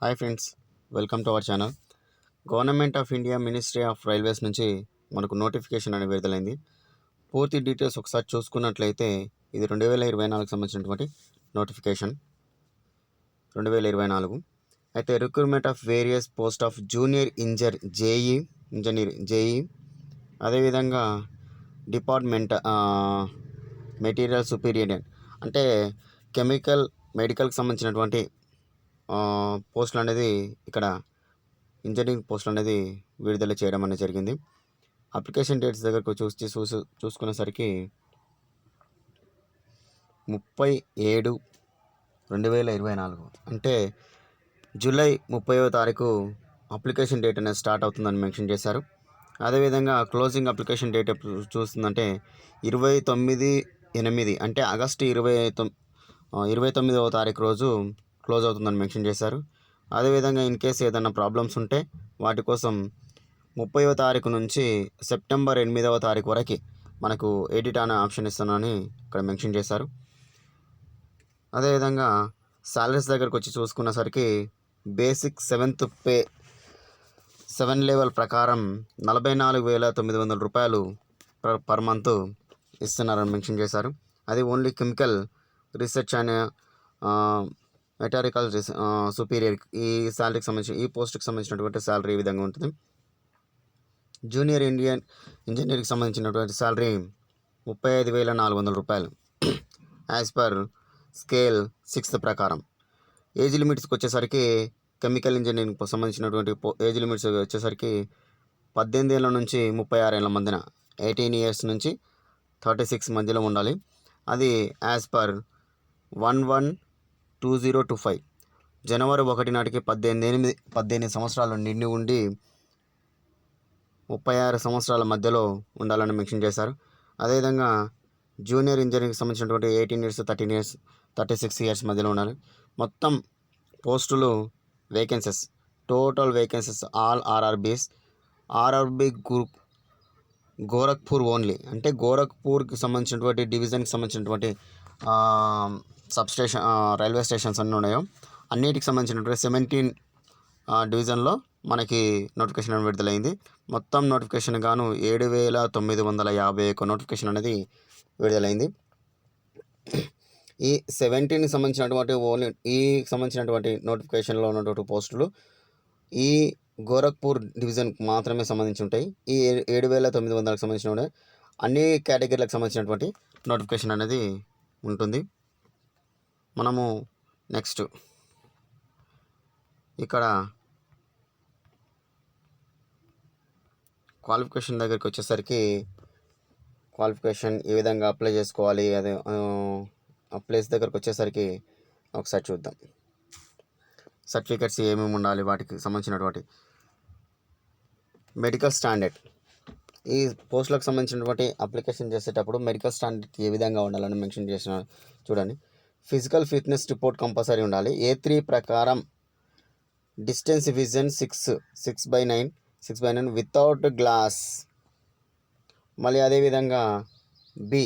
Hi friends welcome to our channel. Government of India ministry of railways నుంచి మనకు notification అనేది విడుదలైంది. పూర్తి డీటెయిల్స్ ఒకసారి చూసుకున్నట్లయితే ఇది రెండు వేల ఇరవై నాలుగు సంబంధించినటువంటి నోటిఫికేషన్. రెండు వేల ఇరవై నాలుగు. అయితే recruitment of various post of junior engineer JE engineer JE అదేవిధంగా డిపార్ట్మెంట్ మెటీరియల్ సుపీరియర్ అంటే కెమికల్ మెడికల్కి సంబంధించినటువంటి పోస్టులు అనేది ఇక్కడ ఇంజనీరింగ్ పోస్టులు అనేది విడుదల చేయడం అనేది జరిగింది. అప్లికేషన్ డేట్స్ దగ్గరకు చూసి చూసి చూసుకునేసరికి ముప్పై ఏడు రెండు వేల ఇరవై నాలుగు. అంటే జూలై ముప్పైవ తారీఖు అప్లికేషన్ డేట్ అనేది స్టార్ట్ అవుతుందని మెన్షన్ చేశారు. అదేవిధంగా క్లోజింగ్ అప్లికేషన్ డేట్ ఎప్పుడు చూస్తుందంటే ఇరవై తొమ్మిది ఎనిమిది అంటే ఆగస్టు ఇరవై తొమ్ ఇరవై తొమ్మిదవ తారీఖు రోజు క్లోజ్ అవుతుందని మెన్షన్ చేశారు. అదేవిధంగా ఇన్ కేసు ఏదైనా ప్రాబ్లమ్స్ ఉంటే వాటి కోసం ముప్పైవ తారీఖు నుంచి సెప్టెంబర్ ఎనిమిదవ తారీఖు వరకు మనకు ఎడిట్ అనే ఆప్షన్ ఇస్తున్నానని ఇక్కడ మెన్షన్ చేశారు. అదేవిధంగా శాలరీస్ దగ్గరకు వచ్చి చూసుకున్నసరికి basic seventh pay seven level ప్రకారం నలభై నాలుగు వేల తొమ్మిది వందల రూపాయలు పర్ పర్ మంత్ ఇస్తున్నారని మెన్షన్ చేశారు. అది ఓన్లీ కెమికల్ రీసెర్చ్ అనే మెటారికల్ సుపీరియర్ ఈ శాలరీకి సంబంధించి ఈ పోస్ట్కి సంబంధించినటువంటి శాలరీ ఈ విధంగా ఉంటుంది? జూనియర్ ఇండియన్ ఇంజనీర్కి సంబంధించినటువంటి శాలరీ ముప్పై ఐదు వేల నాలుగు వందల రూపాయలు. యాజ్ పర్ స్కేల్ సిక్స్త్ ప్రకారం. ఏజ్ లిమిట్స్కి వచ్చేసరికి కెమికల్ ఇంజనీరింగ్ సంబంధించినటువంటి పో- ఏజ్ లిమిట్స్ వచ్చేసరికి పద్దెనిమిది ఏళ్ళ నుంచి ముప్పై ఆరు ఏళ్ళ మధ్యన ఎయిటీన్ ఇయర్స్ నుంచి థర్టీ సిక్స్ మధ్యలో ఉండాలి. అది as per one one two zero two five. జనవరి ఒకటి నాటికి పద్దెనిమిది ఎనిమిది పద్దెనిమిది సంవత్సరాలు నిండి ఉండి ముప్పై ఆరు సంవత్సరాల మధ్యలో ఉండాలని మెన్షన్ చేశారు. అదేవిధంగా జూనియర్ ఇంజనీరింగ్కి సంబంధించినటువంటి eighteen years thirteen years thirty six years మధ్యలో ఉండాలి. మొత్తం పోస్టులు vacancies total vacancies all RRBs. RRB group Gorakhpur only. అంటే గోరఖ్పూర్కి సంబంధించినటువంటి డివిజన్కి సంబంధించినటువంటి సబ్ స్టేషన్ రైల్వే స్టేషన్స్ అన్నీ ఉన్నాయో అన్నిటికి సంబంధించినటువంటి సెవెంటీన్ డివిజన్లో మనకి నోటిఫికేషన్ అనేది విడుదలైంది. మొత్తం నోటిఫికేషన్ గాను ఏడు వేల తొమ్మిది వందల యాభై ఒక్క నోటిఫికేషన్ అనేది విడుదలైంది. ఈ సెవెంటీన్కి సంబంధించినటువంటి ఓన్లీ ఈ సంబంధించినటువంటి నోటిఫికేషన్లో ఉన్నటువంటి పోస్టులు ఈ గోరఖ్పూర్ డివిజన్కి మాత్రమే సంబంధించి ఉంటాయి. ఈ ఏ- ఏడు వేల తొమ్మిది వందలకు సంబంధించిన అన్ని కేటగిరీలకు సంబంధించినటువంటి నోటిఫికేషన్ అనేది ఉంటుంది. మనము నెక్స్ట్ ఇక్కడ క్వాలిఫికేషన్ దగ్గరికి వచ్చేసరికి క్వాలిఫికేషన్ ఏ విధంగా అప్లై చేసుకోవాలి అదే ఆ ప్లేస్ దగ్గరకు వచ్చేసరికి ఒకసారి చూద్దాం. సర్టిఫికెట్స్ ఏమేమి ఉండాలి వాటికి సంబంధించినటువంటి మెడికల్ స్టాండర్డ్. ఈ పోస్టులకు సంబంధించినటువంటి అప్లికేషన్ చేసేటప్పుడు మెడికల్ స్టాండర్డ్ ఏ విధంగా ఉండాలని మెన్షన్ చేసిన చూడండి. ఫిజికల్ ఫిట్నెస్ రిపోర్ట్ కంపల్సరీ ఉండాలి. ఏ త్రీ ప్రకారం distance vision six six by nine six by nine without glass మళ్ళీ అదేవిధంగా బి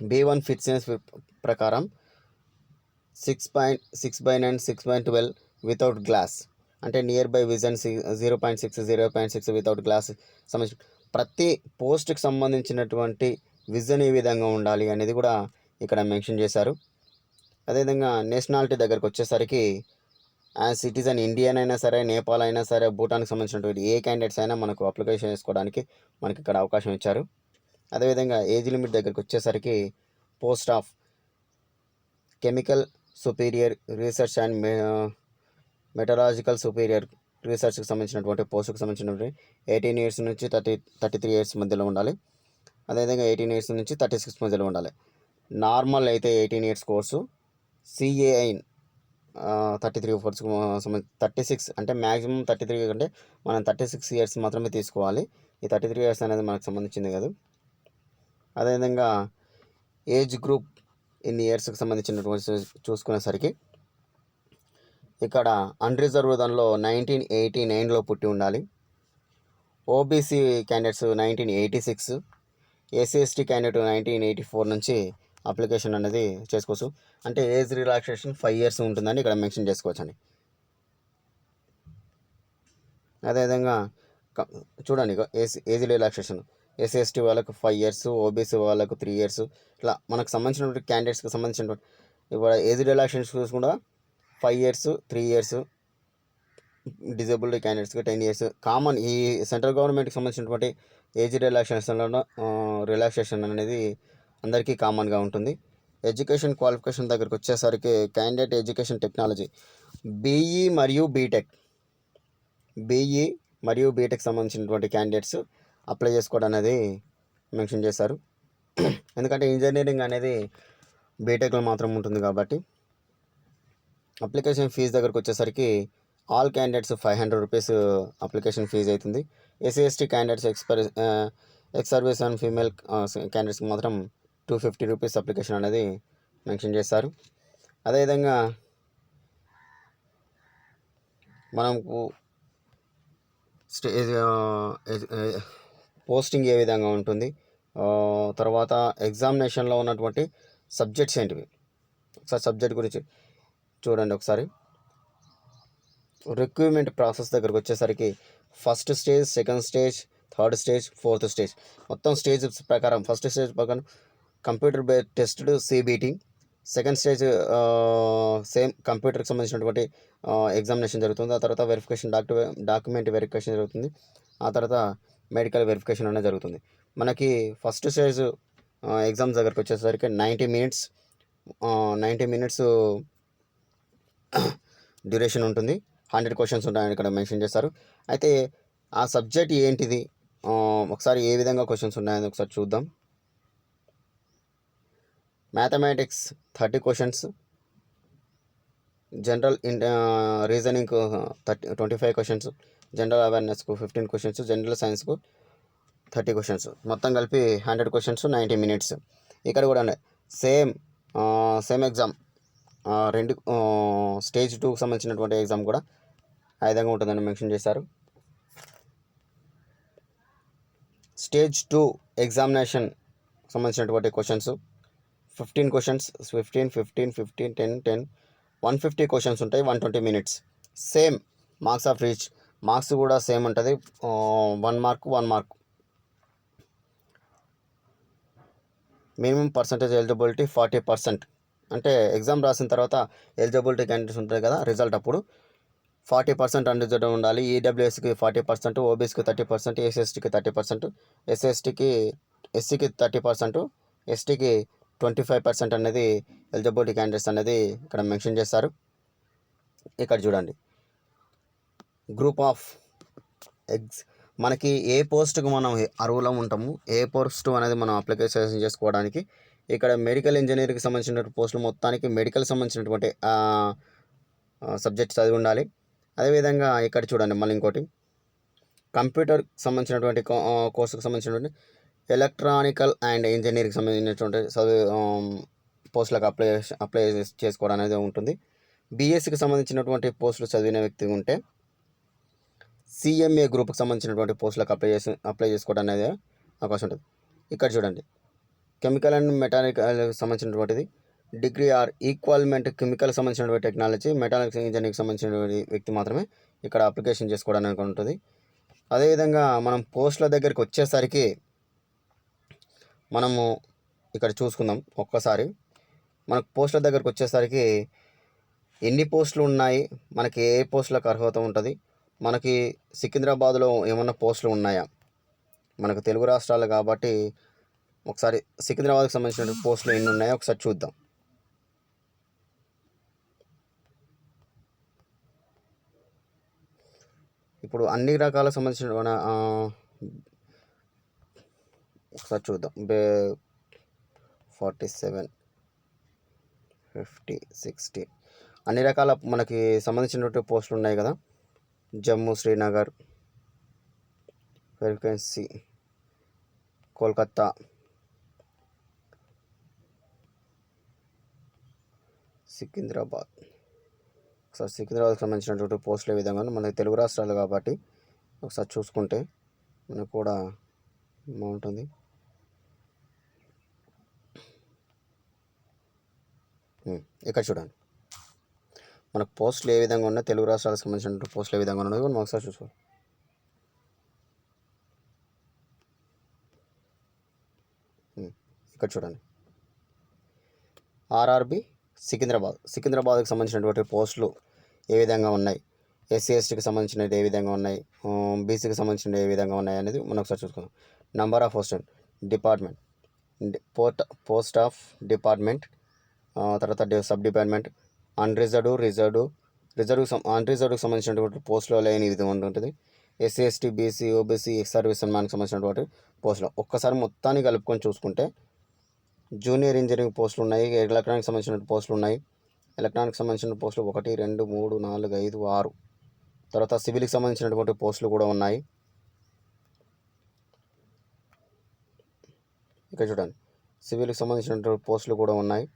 బి వన్ ఫిట్నెస్ ప్రకారం six point six by nine six point twelve without glass అంటే near by vision zero point six zero point six without glass సంబంధించి ప్రతి పోస్ట్కి సంబంధించినటువంటి vision ఏ విధంగా ఉండాలి అనేది కూడా ఇక్కడ మెన్షన్ చేశారు. అదేవిధంగా నేషనాలిటీ దగ్గరకు వచ్చేసరికి యాజ్ సిటిజన్ ఇండియన్ అయినా సరే నేపాల్ అయినా సరే భూటాన్కి సంబంధించినటువంటి ఏ క్యాండిడేట్స్ అయినా మనకు అప్లికేషన్ వేసుకోవడానికి మనకి ఇక్కడ అవకాశం ఇచ్చారు. అదేవిధంగా ఏజ్ లిమిట్ దగ్గరకు వచ్చేసరికి post of chemical superior research and metallurgical superior రీసెర్చ్కి సంబంధించినటువంటి పోస్ట్కి సంబంధించినటువంటి ఎయిటీన్ ఇయర్స్ నుంచి థర్టీ థర్టీ త్రీ ఇయర్స్ మధ్యలో ఉండాలి. అదేవిధంగా ఎయిటీన్ ఇయర్స్ నుంచి థర్టీ సిక్స్ మధ్యలో ఉండాలి. నార్మల్ అయితే eighteen years course. సిఏఐన్ thirty three force thirty six అంటే మ్యాక్సిమం థర్టీ త్రీ అంటే మనం థర్టీ సిక్స్ ఇయర్స్ మాత్రమే తీసుకోవాలి. ఈ థర్టీ త్రీ ఇయర్స్ అనేది మనకు సంబంధించింది కాదు. అదేవిధంగా ఏజ్ గ్రూప్ ఇన్ని ఇయర్స్కి సంబంధించినటువంటి చూ- చూసుకునేసరికి ఇక్కడ అన్రిజర్వ్ దానిలో నైన్టీన్ ఎయిటీ నైన్లో పుట్టి ఉండాలి. OBC candidates nineteen eighty six SC ST candidate nineteen eighty four నుంచి అప్లికేషన్ అనేది చేసుకోవచ్చు. అంటే ఏజ్ రిలాక్సేషన్ ఫైవ్ ఇయర్స్ ఉంటుందని ఇక్కడ మెన్షన్ చేసుకోవచ్చు అండి అదేవిధంగా చూడండి ఏజ్ ఏజ్ రిలాక్సేషన్. ఎస్సీ వాళ్ళకు ఫైవ్ ఇయర్స్ ఓబీసీ వాళ్ళకు త్రీ ఇయర్స్ ఇట్లా మనకు సంబంధించినటువంటి క్యాండిడేట్స్కి సంబంధించినటువంటి ఇప్పుడు ఏజ్ రిలాక్సేషన్ చూసుకుంటా five years three years disabled క్యాండిడేట్స్కి టెన్ ఇయర్స్. కామన్ ఈ సెంట్రల్ గవర్నమెంట్కి సంబంధించినటువంటి ఏజ్ రిలాక్సేషన్లో రిలాక్సేషన్ అనేది అందరికీ కామన్గా ఉంటుంది. ఎడ్యుకేషన్ క్వాలిఫికేషన్ దగ్గరికి వచ్చేసరికి క్యాండిడేట్ ఎడ్యుకేషన్ టెక్నాలజీ బీఈ మరియు బీటెక్. బీఈ మరియు బీటెక్ సంబంధించినటువంటి క్యాండిడేట్స్ అప్లై చేసుకోవడం అనేది మెన్షన్ చేశారు. ఎందుకంటే ఇంజనీరింగ్ అనేది బీటెక్లో మాత్రం ఉంటుంది కాబట్టి. అప్లికేషన్ ఫీజు దగ్గరకు వచ్చేసరికి all candidates five hundred rupees application fee అవుతుంది. ఎస్సీ ఎస్టీ క్యాండిడేట్స్ ఎక్స్పర్ ఎక్స్ సర్వీస్ అండ్ ఫీమేల్ క్యాండిడేట్స్కి మాత్రం టూ ఫిఫ్టీ రూపీస్ అప్లికేషన్ అనేది మెన్షన్ చేశారు. అదేవిధంగా మనకు స్టేజ్ పోస్టింగ్ ఏ విధంగా ఉంటుంది? తర్వాత ఎగ్జామినేషన్లో ఉన్నటువంటి సబ్జెక్ట్స్ ఏంటివి? ఒకసారి సబ్జెక్ట్ గురించి చూడండి ఒకసారి. రిక్రూట్మెంట్ ప్రాసెస్ దగ్గరకు వచ్చేసరికి first stage second stage third stage fourth stage. మొత్తం స్టేజ్ ప్రకారం ఫస్ట్ స్టేజ్ ప్రకారం computer based tested CBT. Second stage same కంప్యూటర్కి సంబంధించినటువంటి ఎగ్జామినేషన్ జరుగుతుంది. ఆ తర్వాత వెరిఫికేషన్ డాక్టర్ డాక్యుమెంట్ వెరిఫికేషన్ జరుగుతుంది. ఆ తర్వాత మెడికల్ వెరిఫికేషన్ అనేది జరుగుతుంది. మనకి ఫస్ట్ స్టేజ్ ఎగ్జామ్స్ దగ్గరికి వచ్చేసరికి ninety minutes ninety minutes duration ఉంటుంది. హండ్రెడ్ క్వశ్చన్స్ ఉంటాయని ఇక్కడ మెన్షన్ చేస్తారు. అయితే ఆ సబ్జెక్ట్ ఏంటిది? ఒకసారి ఏ విధంగా క్వశ్చన్స్ ఉన్నాయని ఒకసారి చూద్దాం. Mathematics thirty questions general in రీజనింగ్కు thirty twenty five questions general అవేర్నెస్కు fifteen questions general సైన్స్కు థర్టీ క్వశ్చన్స్ మొత్తం కలిపి హండ్రెడ్ క్వశ్చన్స్ నైంటీ మినిట్స్ ఇక్కడ కూడా సేమ్ సేమ్ ఎగ్జామ్ రెండు uh, స్టేజ్ టూకి సంబంధించినటువంటి ఎగ్జామ్ కూడా ఆ విధంగా ఉంటుందని మెన్షన్ చేశారు. స్టేజ్ టూ ఎగ్జామినేషన్ సంబంధించినటువంటి questions fifteen questions fifteen fifteen fifteen ten ten one fifty questions ఉంటాయి one twenty minutes same marks of reach marks కూడా సేమ్ ఉంటుంది one mark one mark minimum percentage eligibility forty percent అంటే exam రాసిన తర్వాత eligibility candidates ఉంటాయి కదా result అప్పుడు forty percent అందించడం ఉండాలి. ఈడబ్ల్యూఎస్కి ఫార్టీ పర్సెంట్ ఓబీసీకి థర్టీ పర్సెంట్ ఎస్ఎస్టీకి థర్టీ పర్సెంట్ ఎస్ఎస్టీకి ఎస్సీకి థర్టీ పర్సెంట్ ఎస్టీకి ట్వంటీ ఫైవ్ పర్సెంట్ అనేది ఎలిజిబిలిటీ క్యాండిడేట్స్ అనేది ఇక్కడ మెన్షన్ చేస్తారు. ఇక్కడ చూడండి. Group of eggs. మనకి ఏ పోస్ట్కి మనం అర్హులం ఉంటాము ఏ పోస్ట్ అనేది మనం అప్లికేషన్ చేసుకోవడానికి ఇక్కడ మెడికల్ ఇంజనీరింగ్కి సంబంధించిన పోస్టులు మొత్తానికి మెడికల్ సంబంధించినటువంటి సబ్జెక్ట్ చదివి ఉండాలి. అదేవిధంగా ఇక్కడ చూడండి మళ్ళీ ఇంకోటి. కంప్యూటర్ సంబంధించినటువంటి కో- కోర్సుకు సంబంధించినటువంటి ఎలక్ట్రానికల్ అండ్ ఇంజనీరింగ్ సంబంధించినటువంటి చదువు పోస్టులకు అప్లై చేసి- అప్లై చేసి- చేసుకోవడం అనేది ఉంటుంది. బీఎస్సీకి సంబంధించినటువంటి పోస్టులు చదివిన వ్యక్తి ఉంటే సిఎంఏ గ్రూప్కి సంబంధించినటువంటి పోస్టులకు అప్లై చేసి అప్లై చేసుకోవడం అనేది అవకాశం ఉంటుంది. ఇక్కడ చూడండి. కెమికల్ అండ్ మెటానికల్ సంబంధించినటువంటిది. డిగ్రీ ఆర్ ఈక్వల్మెంట్ కెమికల్ సంబంధించినటువంటి టెక్నాలజీ మెటానిక్స్ ఇంజనీరింగ్ సంబంధించినటువంటి వ్యక్తి మాత్రమే ఇక్కడ అప్లికేషన్ చేసుకోవడానికి ఉంటుంది. అదేవిధంగా మనం పోస్టుల దగ్గరికి వచ్చేసరికి మనము ఇక్కడ చూసుకుందాం ఒక్కసారి. మనకు పోస్టుల దగ్గరకు వచ్చేసరికి ఎన్ని పోస్టులు ఉన్నాయి? మనకి ఏ పోస్టులకు అర్హత ఉంటుంది? మనకి సికింద్రాబాద్లో ఏమన్నా పోస్టులు ఉన్నాయా? మనకు తెలుగు రాష్ట్రాలు కాబట్టి ఒకసారి సికింద్రాబాద్కి సంబంధించిన పోస్టులు ఎన్ని ఉన్నాయో ఒకసారి చూద్దాం. ఇప్పుడు అన్ని రకాల సంబంధించిన ఒకసారి చూద్దాం. బే ఫార్టీ సెవెన్ ఫిఫ్టీ సిక్స్టీ. అన్ని రకాల మనకి సంబంధించినటువంటి పోస్టులు ఉన్నాయి కదా. జమ్మూ శ్రీనగర్ వేకెన్సీ కోల్కత్తా సికింద్రాబాద్. ఒకసారి సికింద్రాబాద్కి సంబంధించినటువంటి ఏ విధంగా మనకి తెలుగు రాష్ట్రాలు కాబట్టి ఒకసారి చూసుకుంటే మనకు కూడా బాగుంటుంది. ఇక్కడ చూడండి. మనకు పోస్టులు ఏ విధంగా ఉన్నాయి? తెలుగు రాష్ట్రాలకు సంబంధించిన పోస్టులు ఏ విధంగా ఉన్నది మనం ఒకసారి చూసుకోవాలి. ఇక్కడ చూడండి. ఆర్ఆర్బి సికింద్రాబాద్. సికింద్రాబాద్కి సంబంధించినటువంటి పోస్టులు ఏ విధంగా ఉన్నాయి? ఎస్సీ ఎస్టీకి సంబంధించినవి ఏ విధంగా ఉన్నాయి? బీసీకి సంబంధించినవి ఏ విధంగా ఉన్నాయి అనేది మనం ఒకసారి చూసుకుందాం. Number of postal department post post of department తర్వాత sub department. Unreserved reserved reserve అన్రిజర్వ్కి సంబంధించినటువంటి పోస్టులు లేని ఇది ఉంటుంది SC ST BC OBC service మనకి సంబంధించినటువంటి పోస్టులు. ఒక్కసారి మొత్తాన్ని కలుపుకొని చూసుకుంటే జూనియర్ ఇంజనీరింగ్ పోస్టులు ఉన్నాయి ఎలక్ట్రానిక్ సంబంధించిన పోస్టులు ఉన్నాయి. ఎలక్ట్రానిక్ సంబంధించిన పోస్టులు ఒకటి రెండు మూడు నాలుగు ఐదు ఆరు. తర్వాత సివిల్కి సంబంధించినటువంటి పోస్టులు కూడా ఉన్నాయి. ఇక్కడ చూడండి. సివిల్కి సంబంధించినటువంటి పోస్టులు కూడా ఉన్నాయి.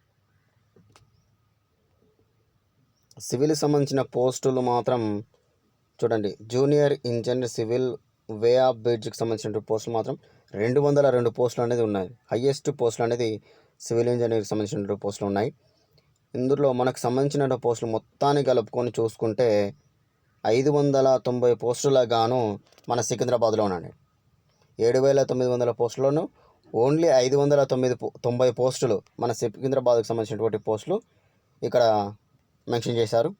సివిల్ సంబంధించిన పోస్టులు మాత్రం చూడండి junior engineer civil way of బ్రిడ్జ్కి సంబంధించిన పోస్టులు మాత్రం రెండు వందల రెండు పోస్టులు అనేది ఉన్నాయి. హయ్యెస్ట్ పోస్టులు అనేది సివిల్ ఇంజనీర్కి సంబంధించిన పోస్టులు ఉన్నాయి. ఇందులో మనకు సంబంధించిన పోస్టులు మొత్తాన్ని కలుపుకొని చూసుకుంటే ఐదు వందల తొంభై పోస్టుల గాను మన సికింద్రాబాద్లో ఉన్నాయి ఏడు వేల తొమ్మిది వందల పోస్టులను ఓన్లీ ఐదు వందల తొమ్మిది పో- తొంభై పోస్టులు మన సికింద్రాబాద్కి సంబంధించినటువంటి పోస్టులు ఇక్కడ మెన్షన్ చేశారు.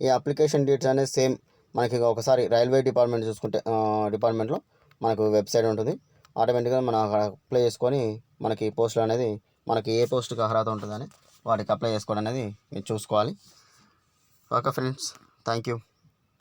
ఈ అప్లికేషన్ డీటెయిల్స్ అనేది సేమ్ మనకి ఒకసారి రైల్వే డిపార్ట్మెంట్ చూసుకుంటే డిపార్ట్మెంట్లో మనకు వెబ్సైట్ ఉంటుంది. ఆటోమేటిక్గా మనం అక్కడ అప్లై చేసుకొని మనకి పోస్టులు అనేది మనకి ఏ పోస్టుకి అర్హత ఉంటుందని వాటికి అప్లై చేసుకోవడం అనేది మీరు చూసుకోవాలి. Okay friends thank you.